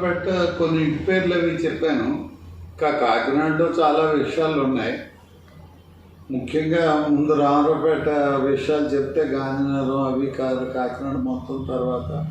రామారావుపేట కొన్ని ఇంటి పేర్లు అవి చెప్పాను. ఇంకా కాకినాడలో చాలా విషయాలు ఉన్నాయి. ముఖ్యంగా ముందు రామారావుపేట విషయాలు చెప్తే గాంధీనగరం అవి కాదు కాకినాడ మొత్తం తర్వాత.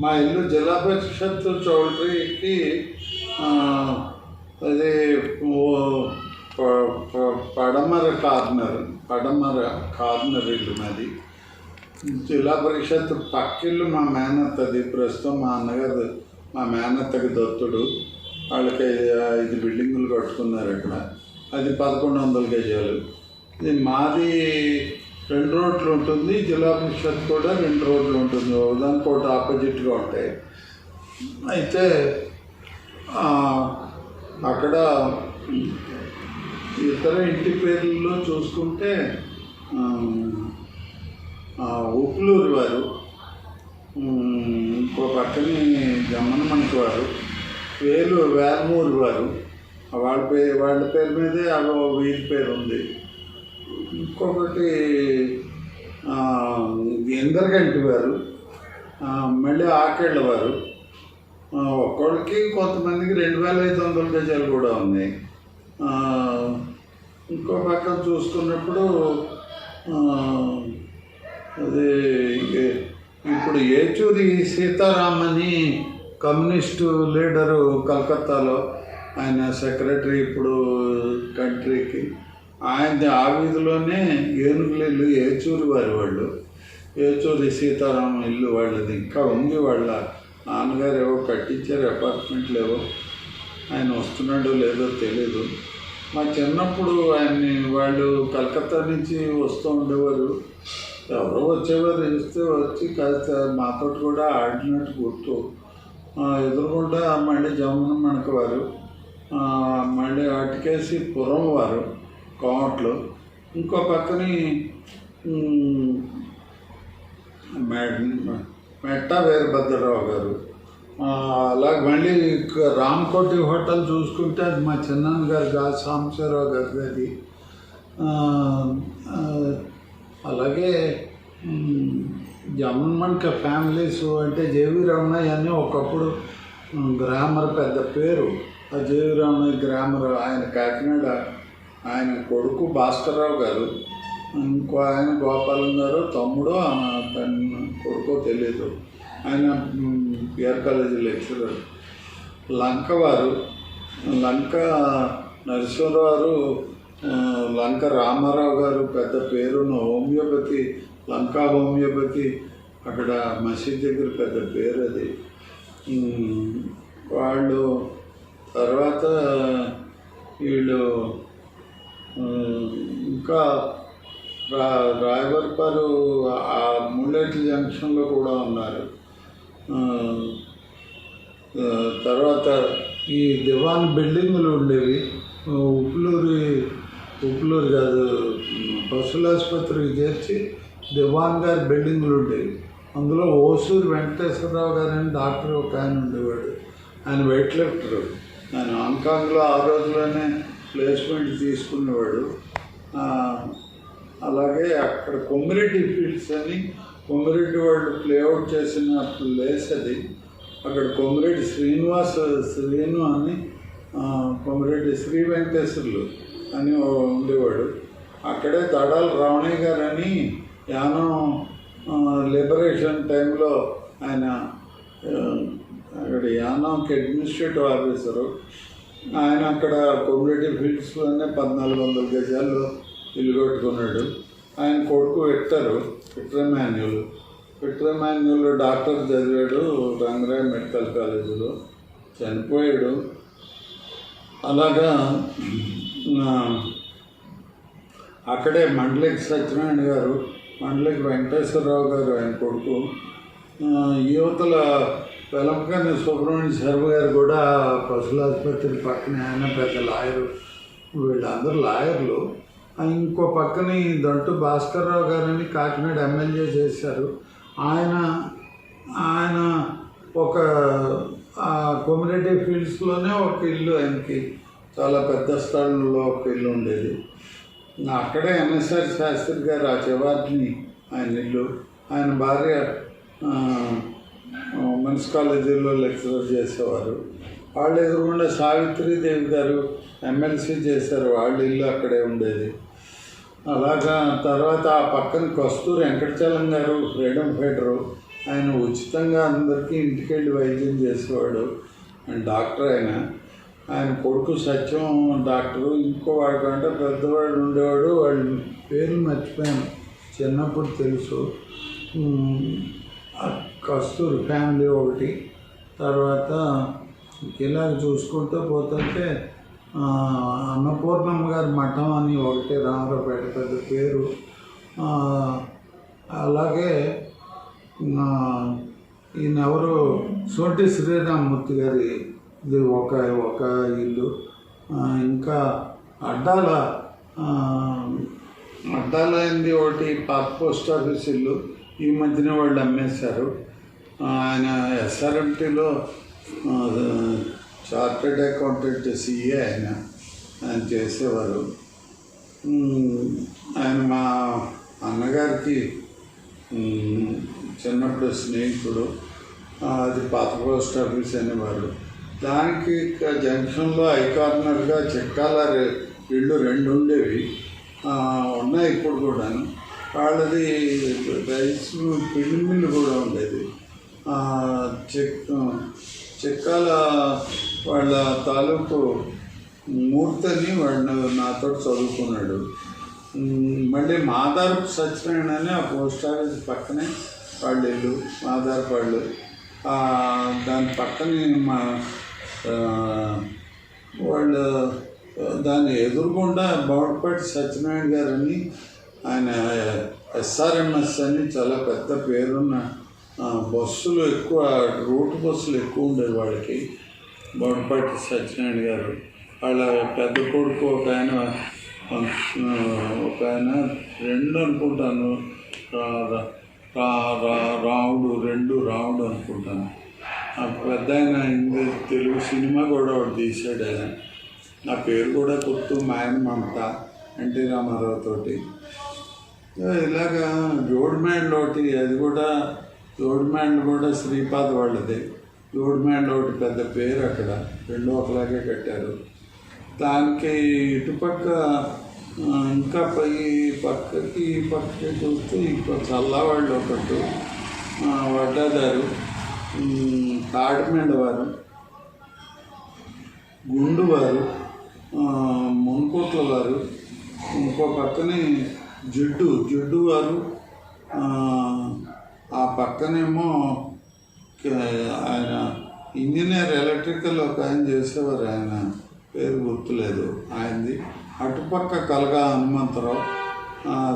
మా ఇల్లు జిల్లా పరిషత్ చౌల్ట్రీకి అది ప- పడమర కార్నర్ పడమర కార్నర్ ఇల్లు మాది. జిల్లా పరిషత్ పక్కిల్లు మా మేనత్తది ప్రస్తుతం మా అన్నగారు మా మేనత్తకి దత్తుడు. వాళ్ళకి ఐదు బిల్డింగులు కట్టుకున్నారు ఇక్కడ. అది పదకొండు వందల గజాలు. ఇది మాది రెండు రోడ్లు ఉంటుంది. జిల్లా పరిషత్ కూడా రెండు రోడ్లు ఉంటుంది. దానికి ఒకటి ఆపోజిట్గా ఉంటాయి. అయితే అక్కడ ఇతర ఇంటి పేర్లలో చూసుకుంటే ఉప్పులూరు వారు. ఇంకో పక్కనే జమ్మనమణికి వారు వేలు వేలమూరు వారు. వాళ్ళ పేరు వాళ్ళ పేరు మీదే అదో వీరి పేరు ఉంది. ఇంకొకటి ఇందరగంటి వారు. మళ్ళీ ఆకేళ్ళ వారు. ఒక్కళ్ళకి ఒక్కొక్కరికి కొంతమందికి రెండు వేల ఐదు వందల గజాలు కూడా ఉన్నాయి. ఇంకో పక్కన చూసుకున్నప్పుడు అది ఇప్పుడు ఏచూరి సీతారామని కమ్యూనిస్టు లీడరు కలకత్తాలో ఆయన సెక్రటరీ ఇప్పుడు కంట్రీకి. ఆయన ఆ వీధిలోనే ఏనుగులు ఏచూరి వారి వాళ్ళు. ఏచూరి సీతారామ ఇల్లు వాళ్ళది. ఇంకా ఉంది వాళ్ళ నాన్నగారు ఏవో కట్టించారు అపార్ట్మెంట్లు ఏవో. ఆయన వస్తున్నాడో లేదో తెలీదు. మా చిన్నప్పుడు ఆయన్ని వాళ్ళు కలకత్తా నుంచి వస్తూ ఉండేవారు. ఎవరో వచ్చేవారు చూస్తే వచ్చి కాస్త మాతో కూడా ఆడినట్టు గుర్తు. ఆ, ఎదురుగుండా మళ్ళీ జమున మనకవారు మళ్ళీ అటుకేసి పురం వారు కోమట్లు ఇంకో పక్కని మె- మెట్ట వీరభద్రరావు గారు. అలాగే మళ్ళీ రామకోటి హోటల్ చూసుకుంటే అది మా చిన్నాన్న గారు గాలి సాంబశివరావు గారు అది అలాగే జమ్మన్క ఫ్యామిలీస్ అంటే జేవి రమణయ్య అని ఒకప్పుడు గ్రామర్ పెద్ద పేరు. ఆ జేవి రమణయ్య గ్రామర్ ఆయన కాకినాడ ఆయన కొడుకు భాస్కర్రావు గారు. ఇంకో ఆయన గోపాలం గారు తమ్ముడు ఆ తన కొడుకో తెలియదు ఆయన బిఆర్ కాలేజీ లెక్చరర్ లంక వారు లంక నరసింహరావు లంక రామారావు గారు పెద్ద పేరున్న హోమియోపతి లంకా హోమియోపతి అక్కడ మసీద్ దగ్గర పెద్ద పేరు అది. వాళ్ళు తర్వాత వీళ్ళు ఇంకా రా రాయబర్పారు ఆ ముళ్ళేటి జంక్షన్లో కూడా ఉన్నారు. తర్వాత ఈ దివాన్ బిల్డింగులు ఉండేవి. ఉప్పులూరి ఉప్పులూరు కాదు పశువుల ఆసుపత్రికి చేర్చి దివాన్ గారి బిల్డింగులు ఉండేవి. అందులో ఓసూరు వెంకటేశ్వరరావు గారు అని డాక్టర్ ఒక ఆయన ఉండేవాడు. ఆయన వెయిట్ లిఫ్టర్ ఆయన హాంకాంగ్లో ఆ రోజుల్లోనే ప్లేస్మెంట్ తీసుకునేవాడు. అలాగే అక్కడ కొమ్యూనిటీ ఫీల్డ్స్ అని కొమ్మిరెడ్డి వాళ్ళు ప్లేఅవుట్ చేసిన ప్లేస్ అది. అక్కడ కొమ్మిరెడ్డి శ్రీనివాస్ శ్రీను అని ఆ, కొమ్మిరెడ్డి శ్రీ వెంకటేశ్వర్లు అని ఉండేవాడు. అక్కడే దడాల రావణయ్య గారు అని యానం లిబరేషన్ టైంలో ఆయన అక్కడ యానంకి అడ్మినిస్ట్రేటివ్ ఆఫీసరు ఆయన అక్కడ కమ్యూనిటీ ఫీల్డ్స్లోనే పద్నాలుగు వందల గజాల్లో ఇల్లు కట్టుకున్నాడు. ఆయన కొడుకు విక్టరు విక్టర్ మాన్యుల్ డాక్టర్ చదివాడు రంగరాయ్ మెడికల్ కాలేజీలో. చనిపోయాడు. అలాగా అక్కడే మండలికి సత్యనారాయణ గారు మండలికి వెంకటేశ్వరరావు గారు ఆయన కొడుకు యువతల వెలంకని సుబ్రహ్మణ్య శర్మ గారు కూడా పశువుల ఆసుపత్రి పక్కనే ఆయన పెద్ద లాయరు. వీళ్ళందరూ లాయర్లు. ఇంకో పక్కని దంటు భాస్కర్రావు గారని కాకినాడ ఎమ్మెల్యే చేశారు. ఆయన ఆయన ఒక కమ్యూనిటీ ఫీల్డ్స్లోనే ఒక ఇల్లు ఆయనకి. చాలా పెద్ద స్థలంలో ఒక ఇల్లు ఉండేది. అక్కడే ఎంఎస్ఆర్ శాస్త్రి గారు ఆ చివారిని ఆయన ఇల్లు. ఆయన భార్య మెన్స్ కాలేజీలో లెక్చరర్ చేసేవారు. వాళ్ళు ఎదురుగుండా సావిత్రిదేవి గారు ఎమ్మెల్సీ చేశారు. వాళ్ళ ఇల్లు అక్కడే ఉండేది. అలాగా తర్వాత ఆ పక్కన కస్తూరి వెంకటచలం గారు ఫ్రీడమ్ ఫైటరు. ఆయన ఉచితంగా అందరికీ ఇంటికెళ్ళి వైద్యం చేసేవాడు. డాక్టర్ ఆయన. ఆయన కొడుకు సత్యం డాక్టరు ఇంకో వాడికంటే పెద్దవాడు ఉండేవాడు వాళ్ళ పేరు మర్చిపోయాను. చిన్నప్పుడు తెలుసు. కస్తూరి ఫ్యామిలీ ఒకటి. తర్వాత ఇలా చూసుకుంటూ పోతుంటే అన్నపూర్ణమ్మ గారి మఠం అని ఒకటి రామరావుపేట పెద్ద పేరు. అలాగే ఈయన ఎవరు సోటి శ్రీరామ్మూర్తి గారి ఇది ఒక ఒక ఇల్లు. ఇంకా అడ్డాల ఆ, అడ్డాలైంది ఒకటి పాత పోస్ట్ ఆఫీస్ ఇల్లు. ఈ మధ్యన వాళ్ళు అమ్మేశారు. ఆయన ఎస్ఆర్ఎంటీలో చార్టెడ్ అకౌంటెంట్ సిఏ ఆయన. ఆయన చేసేవారు. ఆయన మా అన్నగారికి చిన్నప్పుడు స్నేహితుడు. అది పాత పోస్ట్ ఆఫీస్ అనేవారు దానికి జంక్షన్లో ఐ కార్నర్గా చెక్కాల ఇళ్ళు రెండు ఉండేవి ఉన్నాయి ఇప్పుడు కూడాను. వాళ్ళది రైస్ పిండి మిల్లు కూడా ఉండేది. చెక్ చెక్కాల వాళ్ళ తాలూకు మూర్తని వాడు నాతో చదువుకున్నాడు. మళ్ళీ మాదారపు సత్యనారాయణ అని ఆ పోస్ట్ ఆఫీస్ పక్కనే వాళ్ళు ఇల్లు మాదారపు వాళ్ళు దాని పక్కనే మా వాళ్ళు దాన్ని ఎదుర్కొండా బౌడపాటి సత్యనారాయణ గారని ఆయన ఎస్ఆర్ఎంఎస్ అని చాలా పెద్ద పేరున్న బస్సులు ఎక్కువ రూట్ బస్సులు ఎక్కువ ఉండేవి వాళ్ళకి. బొడపాటి సత్యనారాయణ గారు. వాళ్ళ పెద్ద కొడుకు ఒక ఆయన ఒక ఆయన రెండు అనుకుంటాను. రాముడు రెండు రాముడు అనుకుంటాను. పెద్ద ఆయన హిందీ తెలుగు సినిమా కూడా ఒకటి తీశాడు ఆయన. నా పేరు కూడా గుర్తు మాయన్ మమత ఎన్టీ రామారావు తోటి. ఇలాగా జోడ్ మ్యాండ్ ఒకటి అది కూడా జోడ్ మ్యాండ్ కూడా శ్రీపాద్ వాళ్ళది. జోడ్ మ్యాండ్ ఒకటి పెద్ద పేరు అక్కడ రెండు ఒకలాగే కట్టారు. దానికి ఇటుపక్క ఇంకా పై పక్కకి ఈ పక్కకి చూస్తే ఇంకో చల్లవాళ్ళు ఒకటి వడ్డాదారు. ఉమ్, తాడిమెండ వారు గుండు వారు మున్కోట్ల వారు ఇంకో పక్కనే జిడ్డు జిడ్డు వారు ఆ, పక్కనేమో ఆయన ఇంజనీర్ ఎలక్ట్రికల్ ఒక ఆయన చేసేవారు ఆయన పేరు గుర్తులేదు ఆయనది. అటుపక్క కలగా హనుమంతరావు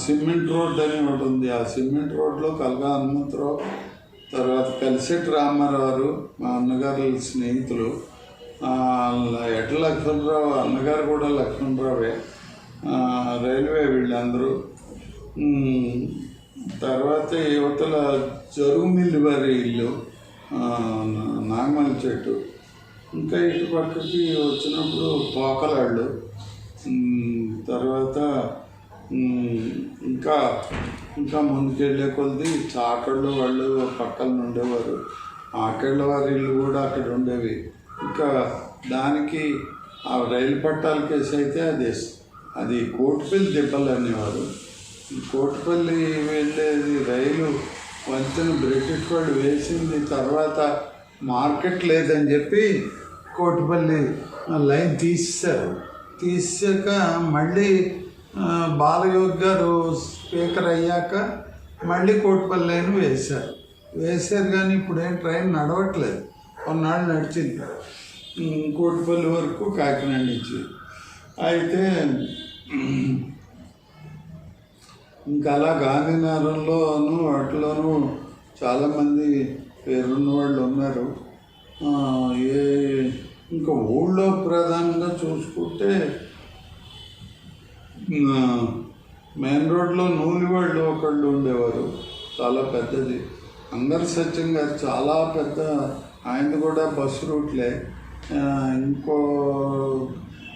సిమెంట్ రోడ్ అని ఒకటి ఉంది. ఆ సిమెంట్ రోడ్లో కలగా హనుమంతరావు తర్వాత కలిసెట్టి రామారావు గారు మా అన్నగారు స్నేహితులు ఎట్ల లక్ష్మణరావు అన్నగారు కూడా లక్ష్మణరావే. రైల్వే వీళ్ళందరూ. తర్వాత యువతల జరుగు మిల్లి వారి ఇల్లు ఆ, చెట్టు. ఇంకా ఇటు పక్కకి వచ్చినప్పుడు పోకలాళ్ళు. తర్వాత ఇంకా ఇంకా ముందుకెళ్ళే కొద్ది చాకళ్ళు వాళ్ళు పక్కన ఉండేవారు. ఆకళ్ళ వారి ఇల్లు కూడా అక్కడ ఉండేవి. ఇంకా దానికి ఆ రైలు పట్టాల కేసు అయితే అది. అది కోటిపల్లి దెబ్బలు అనేవారు. కోటిపల్లి వెళ్ళేది రైలు వంతెన బ్రిటిష్ వాళ్ళు వేసింది తర్వాత మార్కెట్ లేదని చెప్పి కోటిపల్లి లైన్ తీసేశారు. తీసాక మళ్ళీ బాలయోగి గారు స్పీకర్ అయ్యాక మళ్ళీ కోటిపల్లిని లైన్ వేశారు. వేశారు కానీ ఇప్పుడు ఏం ట్రైన్ నడవట్లేదు. కొన్నాళ్ళు నడిచింది. కోటిపల్లి వరకు కాకినాడ నుంచి. అయితే ఇంకా అలా గాంధీనగరంలోను వాటిలోనూ చాలామంది పేరున్న వాళ్ళు ఉన్నారు ఏ ఇంకా ఊళ్ళో ప్రధానంగా చూసుకుంటే మెయిన్ రోడ్లో నూనె వాళ్ళు ఒకళ్ళు ఉండేవారు. చాలా పెద్దది. అందరు సత్యం గారు చాలా పెద్ద ఆయనది కూడా బస్సు రూట్లే. ఇంకో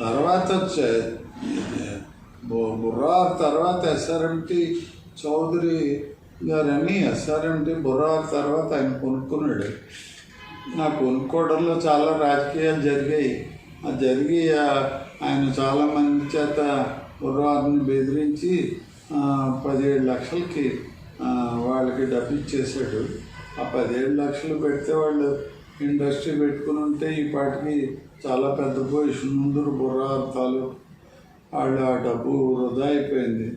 తర్వాత వచ్చే- బుర్రా తర్వాత ఎస్ఆర్ఎంటి చౌదరి గారని ఎస్ఆర్ఎంటి బుర్రా తర్వాత ఆయన కొనుక్కున్నాడు. నా కొనుక్కోవడంలో చాలా రాజకీయాలు జరిగాయి. ఆ జరిగి ఆయన చాలా మంది చేత కుర్రాన్ని బెదిరించి పదిహేడు లక్షలకి వాళ్ళకి డబ్బు ఇచ్చేసాడు ఆ పదిహేడు లక్షలు పెడితే వాళ్ళు ఇండస్ట్రీ పెట్టుకుని ఉంటే ఈ పాటికి చాలా పెద్ద పొజిషన్ ముందు బుర్రార్థాలు తాలూకు. వాళ్ళు ఆ డబ్బు వృధా అయిపోయింది.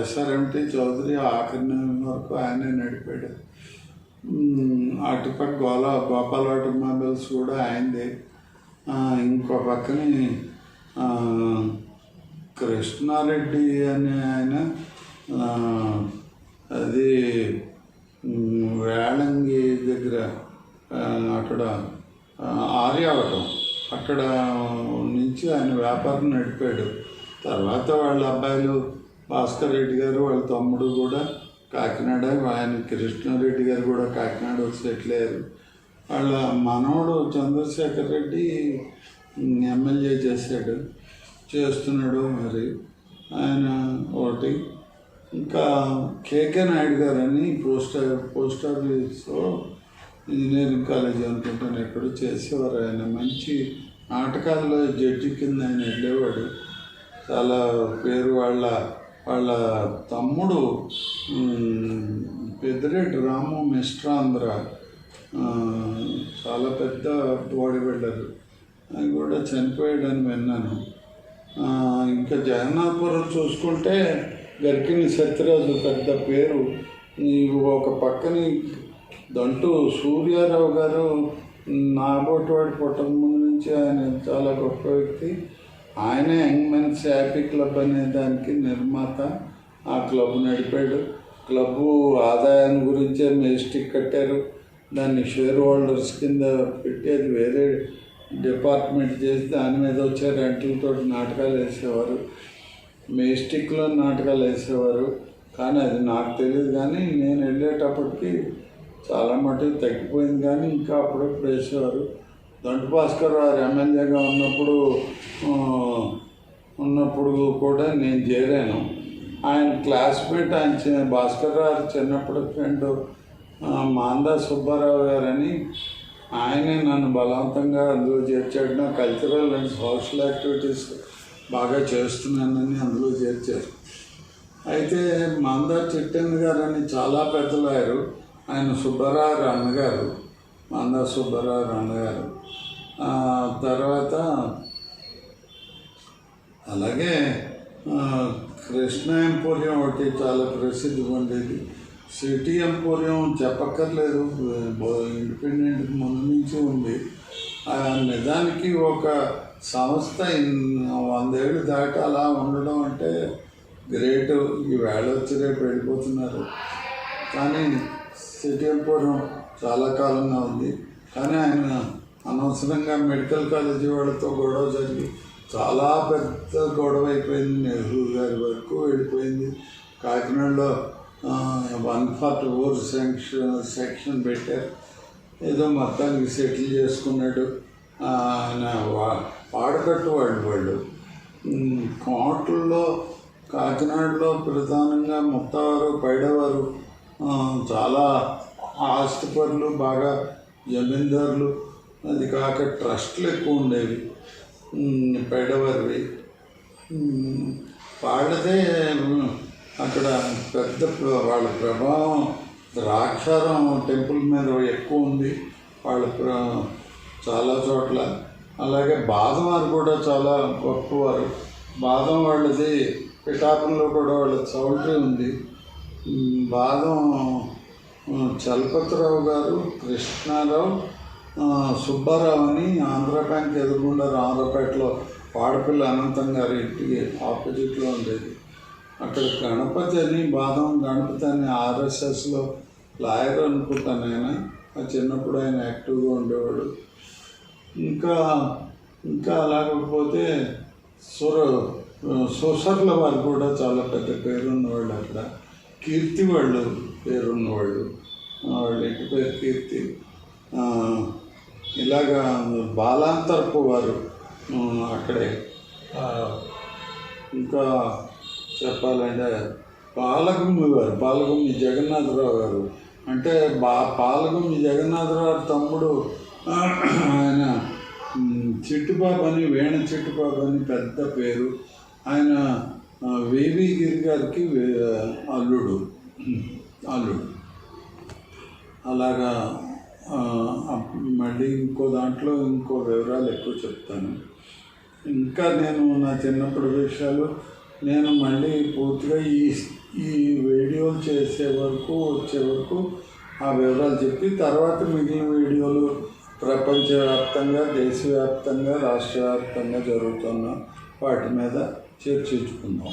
ఎస్ఆర్ఎంటి చౌదరి ఆఖరి వరకు ఆయనే నడిపాడు. అటుపక్క గోలా గోపాల్ ఆటోమొబైల్స్ కూడా ఆయనదే. ఇంకో పక్కని కృష్ణారెడ్డి అనే ఆయన అది వేళంగి దగ్గర అక్కడ ఆర్యావటం. అక్కడ నుంచి ఆయన వ్యాపారం నడిపాడు. తర్వాత వాళ్ళ అబ్బాయిలు భాస్కర్ రెడ్డి గారు వాళ్ళ తమ్ముడు కూడా కాకినాడ ఆయన కృష్ణారెడ్డి గారు కూడా కాకినాడ వచ్చి సెటిల్ అయ్యారు వాళ్ళ మనవడు చంద్రశేఖర్ రెడ్డి ఎమ్మెల్యే చేశాడు. చేస్తున్నాడు మరి. ఆయన ఒకటి. ఇంకా కేకే నాయుడు గారని పోస్ట్ పోస్ట్ ఆఫీస్లో ఇంజనీరింగ్ కాలేజ్ అనుకుంటాను ఎక్కడో చేసేవారు ఆయన. మంచి నాటకాల్లో జడ్జి కింద ఆయన వెళ్ళేవాడు. చాలా పేరు వాళ్ళ వాళ్ళ తమ్ముడు మ్, పెద్దిరెడ్డి రాము మిస్ట్రాంధ్ర చాలా పెద్ద బాడీ బిల్డర్ ఆయన కూడా చనిపోయాడని విన్నాను. ఇంకా జగన్నాథపురం చూసుకుంటే గర్కిని సత్యరాజు పెద్ద పేరు. ఒక పక్కని దంటూ సూర్యారావు గారు నాబోటివాడి కుటుంబం నుంచి ఆయన చాలా గొప్ప వ్యక్తి. ఆయనే యంగ్ మెన్స్ హ్యాపీ క్లబ్ అనే దానికి నిర్మాత. ఆ క్లబ్ నడిపాడు. క్లబ్బు ఆదాయాన్ని గురించే మెజిస్టిక్ కట్టారు. దాన్ని షేర్ హోల్డర్స్ కింద పెట్టి అది వేరే డిపార్ట్మెంట్ చేసి దాని మీద వచ్చే రెంట్లతో నాటకాలు వేసేవారు. మేస్టిక్లో నాటకాలు వేసేవారు. కానీ అది నాకు తెలియదు కానీ నేను వెళ్ళేటప్పటికి చాలా మటుకు తగ్గిపోయింది కానీ ఇంకా అప్పుడప్పుడు వేసేవారు. దొంట భాస్కర్ గారు ఎమ్మెల్యేగా ఉన్నప్పుడు ఉన్నప్పుడు కూడా నేను చేరాను. ఆయన క్లాస్మేట్ ఆయన భాస్కర్ గారు చిన్నప్పుడు ఫ్రెండ్ మాందా సుబ్బారావు గారని ఆయనే నన్ను బలవంతంగా అందులో చేర్చాడు. నా కల్చరల్ అండ్ సోషల్ యాక్టివిటీస్ బాగా చేస్తున్నానని అందులో చేర్చారు. అయితే మందార్ చిట్టన్ గారు అని చాలా పెద్దలు అయ్యారు ఆయన సుబ్బారావు అన్నగారు మందార్ సుబ్బారావు అన్నగారు. తర్వాత అలాగే కృష్ణ ఎంపోరియం ఒకటి చాలా ప్రసిద్ధి పొందేది. సిటీ ఎంపోరియం చెప్పక్కర్లేదు. ఇండిపెండెంట్ ముందు నుంచి ఉంది. ఆ, నిజానికి ఒక సంస్థ వందేళ్ళు దాటి అలా ఉండడం అంటే గ్రేట్. ఈ వచ్చి రేపు వెళ్ళిపోతున్నారు. కానీ సిటీ ఎంపోరియం చాలా కాలంగా ఉంది. కానీ ఆయన అనవసరంగా మెడికల్ కాలేజీ వాళ్ళతో గొడవ జరిగి చాలా పెద్ద గొడవ అయిపోయింది. నెహ్రూ గారి వరకు వెళ్ళిపోయింది. కాకినాడలో one forty four section section పెట్టారు. ఏదో మొత్తానికి సెటిల్ చేసుకున్నాడు. ఆయన వా- వాళ్ళు వాళ్ళు. కోటల్లో కాకినాడలో ప్రధానంగా ముత్తవారు పైడవారు చాలా ఆస్తిపరులు బాగా జమీందారులు. అది కాక ట్రస్ట్లు ఎక్కువ ఉండేవి. పైడవారివి. పాడితే వాళ్ళదే అక్కడ పెద్ద వాళ్ళ ప్రభావం ద్రాక్షారం టెంపుల్ మీద ఎక్కువ ఉంది. వాళ్ళ ప్ర- చాలా చోట్ల. అలాగే బాదం వారు కూడా చాలా గొప్పవారు. బాదం వాళ్ళది పిఠాపురంలో కూడా వాళ్ళ చౌల్ట్రీ ఉంది. బాదం చలపతిరావు గారు కృష్ణారావు సుబ్బారావు అని ఆంధ్ర బ్యాంక్ ఎదురుకుండా రామరావుపేటలో వాడపిల్ల అనంతం గారి ఇంటికి ఆపోజిట్లో ఉండేది. అక్కడ గణపతి అని బాదం గణపతి అని ఆర్ఎస్ఎస్లో లాయర్ అనుకుంటాను ఆయన ఆ చిన్నప్పుడు ఆయన యాక్టివ్గా ఉండేవాడు. ఇంకా ఇంకా అలాగకపోతే సుర సుసర్ల వారు కూడా చాలా పెద్ద పేరున్నవాళ్ళు అక్కడ. కీర్తి వాళ్ళు పేరున్నవాళ్ళు. వాళ్ళ ఇంటి పేరు కీర్తి. ఇలాగా బాలాంతరపు వారు అక్కడే. ఇంకా చెప్పాలంటే పాలగుమ్మి గారు పాలగుమ్మి జగన్నాథరావు గారు. అంటే బా పాలగం జగన్నాథరావు తమ్ముడు ఆయన చిట్టుబాబు అని వేణ చిట్టుబాబు అని పెద్ద పేరు. ఆయన వేవి గిరి గారికి వే- అల్లుడు అల్లుడు. అలాగా మళ్ళీ ఇంకో దాంట్లో ఇంకో వివరాలు ఎక్కువ చెప్తాను. ఇంకా నేను నా చిన్నప్పటి విషయాలు నేను మళ్ళీ పూర్తిగా ఈ ఈ వీడియోలు చేసే వరకు వచ్చే వరకు ఆ వివరాలు చెప్పి తర్వాత మిగిలిన వీడియోలు ప్రపంచవ్యాప్తంగా దేశవ్యాప్తంగా రాష్ట్రవ్యాప్తంగా జరుగుతున్న వాటి మీద చర్చించుకుందాం.